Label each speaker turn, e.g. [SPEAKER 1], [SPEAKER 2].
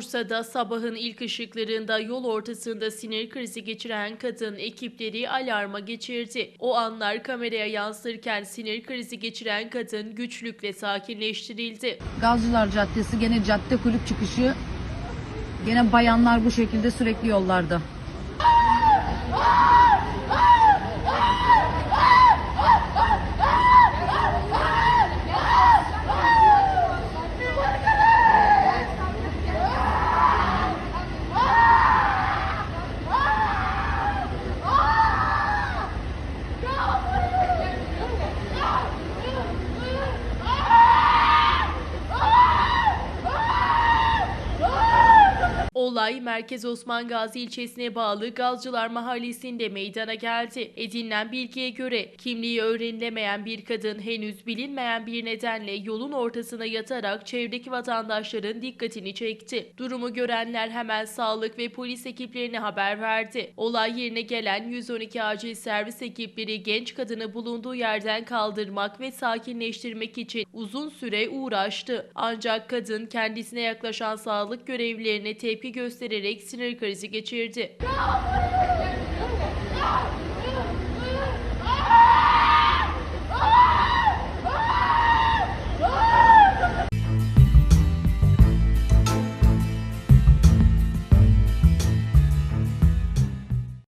[SPEAKER 1] Bursa'da sabahın ilk ışıklarında yol ortasında sinir krizi geçiren kadın ekipleri alarma geçirdi. O anlar kameraya yansırken sinir krizi geçiren kadın güçlükle sakinleştirildi.
[SPEAKER 2] Gazcılar Caddesi gene cadde kulüp çıkışı. Gene bayanlar bu şekilde sürekli yollarda.
[SPEAKER 1] Olay Merkez Osman Gazi ilçesine bağlı Gazcılar Mahallesi'nde meydana geldi. Edinilen bilgiye göre kimliği öğrenilemeyen bir kadın henüz bilinmeyen bir nedenle yolun ortasına yatarak çevredeki vatandaşların dikkatini çekti. Durumu görenler hemen sağlık ve polis ekiplerine haber verdi. Olay yerine gelen 112 acil servis ekipleri genç kadını bulunduğu yerden kaldırmak ve sakinleştirmek için uzun süre uğraştı. Ancak kadın kendisine yaklaşan sağlık görevlilerine tepki göstererek sinir krizi geçirdi.